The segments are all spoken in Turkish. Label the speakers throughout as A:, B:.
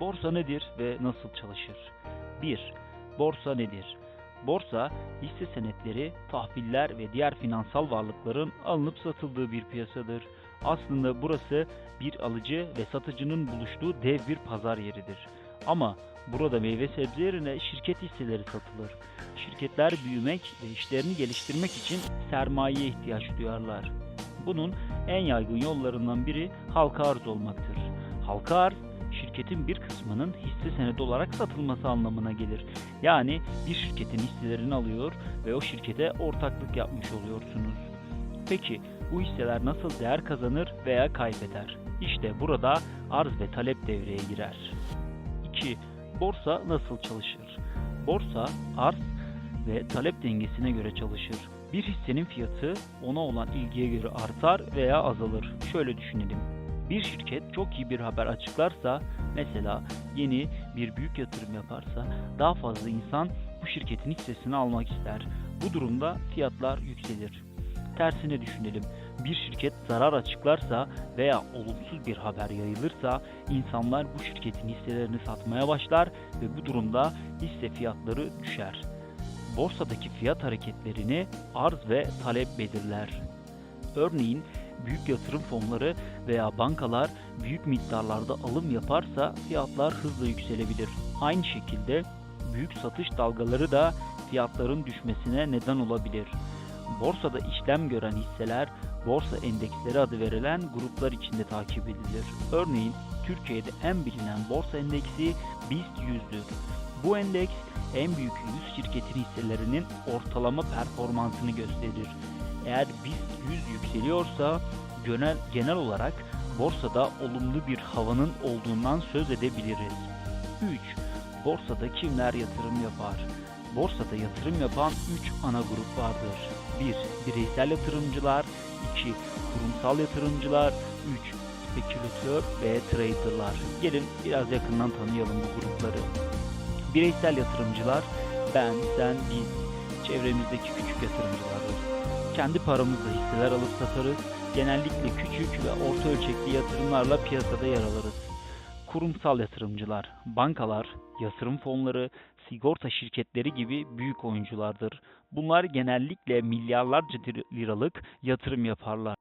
A: Borsa nedir ve nasıl çalışır? 1. Borsa nedir? Borsa, hisse senetleri, tahviller ve diğer finansal varlıkların alınıp satıldığı bir piyasadır. Aslında burası bir alıcı ve satıcının buluştuğu dev bir pazar yeridir. Ama burada meyve sebze yerine şirket hisseleri satılır. Şirketler büyümek ve işlerini geliştirmek için sermayeye ihtiyaç duyarlar. Bunun en yaygın yollarından biri halka arz olmaktır. Halka arz, şirketin bir kısmının hisse senedi olarak satılması anlamına gelir. Yani bir şirketin hisselerini alıyor ve o şirkete ortaklık yapmış oluyorsunuz. Peki bu hisseler nasıl değer kazanır veya kaybeder? İşte burada arz ve talep devreye girer. 2. Borsa nasıl çalışır? Borsa arz ve talep dengesine göre çalışır. Bir hissenin fiyatı ona olan ilgiye göre artar veya azalır. Şöyle düşünelim. Bir şirket çok iyi bir haber açıklarsa, mesela yeni bir büyük yatırım yaparsa daha fazla insan bu şirketin hissesini almak ister. Bu durumda fiyatlar yükselir. Tersine düşünelim. Bir şirket zarar açıklarsa veya olumsuz bir haber yayılırsa insanlar bu şirketin hisselerini satmaya başlar ve bu durumda hisse fiyatları düşer. Borsadaki fiyat hareketlerini arz ve talep belirler. Örneğin büyük yatırım fonları veya bankalar büyük miktarlarda alım yaparsa fiyatlar hızla yükselebilir. Aynı şekilde büyük satış dalgaları da fiyatların düşmesine neden olabilir. Borsada işlem gören hisseler borsa endeksleri adı verilen gruplar içinde takip edilir. Örneğin Türkiye'de en bilinen borsa endeksi BIST 100'dür. Bu endeks en büyük 100 şirketin hisselerinin ortalama performansını gösterir. Eğer BIST 100 yükseliyorsa genel, genel olarak borsada olumlu bir havanın olduğundan söz edebiliriz. 3. Borsada kimler yatırım yapar? Borsada yatırım yapan 3 ana grup vardır. 1. Bireysel yatırımcılar 2. Kurumsal yatırımcılar 3. Spekülatör ve traderlar. Gelin biraz yakından tanıyalım bu grupları. Bireysel yatırımcılar ben, sen, biz, çevremizdeki küçük yatırımcılardır. Kendi paramızla hisseler alıp satarız. Genellikle küçük ve orta ölçekli yatırımlarla piyasada yer alırız. Kurumsal yatırımcılar, bankalar, yatırım fonları, sigorta şirketleri gibi büyük oyunculardır. Bunlar genellikle milyarlarca liralık yatırım yaparlar.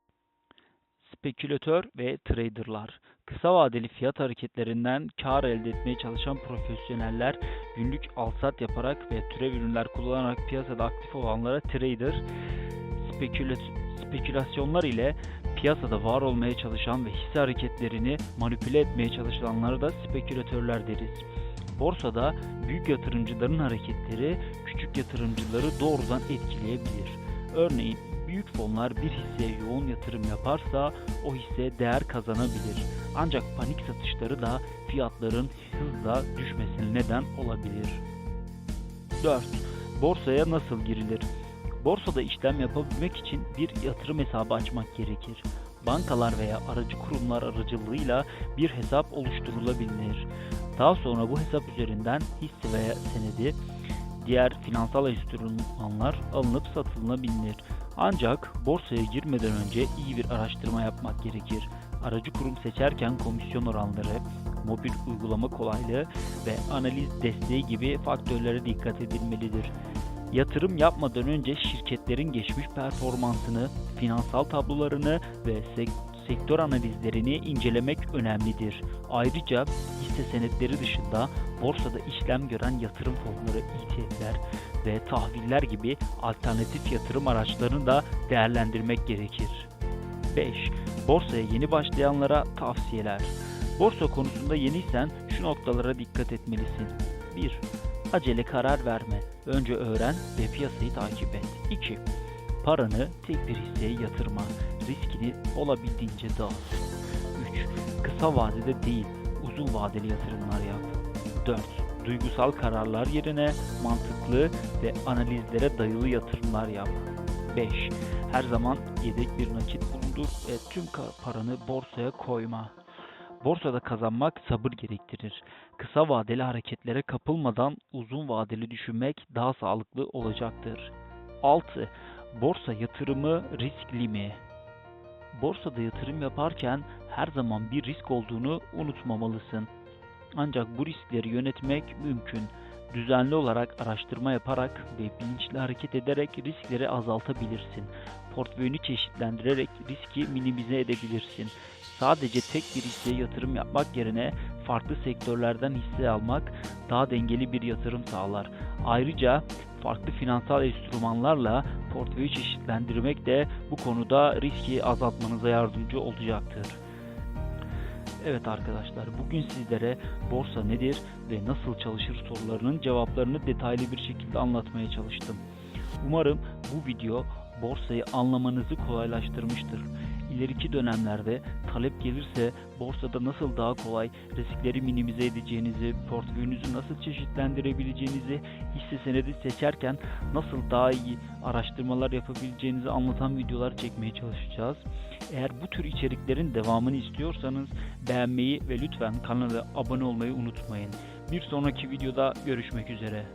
A: Spekülatör ve traderlar, kısa vadeli fiyat hareketlerinden kar elde etmeye çalışan profesyoneller, günlük alsat yaparak ve türev ürünler kullanarak piyasada aktif olanlara trader, speküla- spekülasyonlar ile piyasada var olmaya çalışan ve hisse hareketlerini manipüle etmeye çalışanlara da spekülatörler deriz. Borsada büyük yatırımcıların hareketleri küçük yatırımcıları doğrudan etkileyebilir. Örneğin büyük fonlar bir hisseye yoğun yatırım yaparsa o hisse değer kazanabilir. Ancak panik satışları da fiyatların hızla düşmesine neden olabilir. 4. Borsaya nasıl girilir? Borsada işlem yapabilmek için bir yatırım hesabı açmak gerekir. Bankalar veya aracı kurumlar aracılığıyla bir hesap oluşturulabilir. Daha sonra bu hesap üzerinden hisse veya senedi diğer finansal enstrümanlar alınıp satılabilir. Ancak borsaya girmeden önce iyi bir araştırma yapmak gerekir. Aracı kurum seçerken komisyon oranları, mobil uygulama kolaylığı ve analiz desteği gibi faktörlere dikkat edilmelidir. Yatırım yapmadan önce şirketlerin geçmiş performansını, finansal tablolarını ve sektör analizlerini incelemek önemlidir. Ayrıca hisse senetleri dışında borsada işlem gören yatırım fonları, ETF'ler ve tahviller gibi alternatif yatırım araçlarını da değerlendirmek gerekir. 5. Borsaya yeni başlayanlara tavsiyeler. Borsa konusunda yeniysen şu noktalara dikkat etmelisin. 1. Acele karar verme. Önce öğren ve piyasayı takip et. 2. Paranı tek bir hisseye yatırma. Riskini olabildiğince dağıt. 3. Kısa vadede değil, uzun vadeli yatırımlar yap. 4. Duygusal kararlar yerine mantıklı ve analizlere dayalı yatırımlar yap. 5. Her zaman yedek bir nakit bulundur ve tüm paranı borsaya koyma. Borsada kazanmak sabır gerektirir. Kısa vadeli hareketlere kapılmadan uzun vadeli düşünmek daha sağlıklı olacaktır. 6. Borsa yatırımı riskli mi? Borsada yatırım yaparken her zaman bir risk olduğunu unutmamalısın. Ancak bu riskleri yönetmek mümkün. Düzenli olarak araştırma yaparak ve bilinçli hareket ederek riskleri azaltabilirsin. Portföyünü çeşitlendirerek riski minimize edebilirsin. Sadece tek bir hisseye yatırım yapmak yerine farklı sektörlerden hisse almak daha dengeli bir yatırım sağlar. Ayrıca farklı finansal enstrümanlarla portföyü çeşitlendirmek de bu konuda riski azaltmanıza yardımcı olacaktır. Evet arkadaşlar bugün sizlere borsa nedir ve nasıl çalışır sorularının cevaplarını detaylı bir şekilde anlatmaya çalıştım. Umarım bu video borsayı anlamanızı kolaylaştırmıştır. İleriki dönemlerde talep gelirse borsada nasıl daha kolay riskleri minimize edeceğinizi, portföyünüzü nasıl çeşitlendirebileceğinizi, hisse senedi seçerken nasıl daha iyi araştırmalar yapabileceğinizi anlatan videolar çekmeye çalışacağız. Eğer bu tür içeriklerin devamını istiyorsanız beğenmeyi ve lütfen kanala abone olmayı unutmayın. Bir sonraki videoda görüşmek üzere.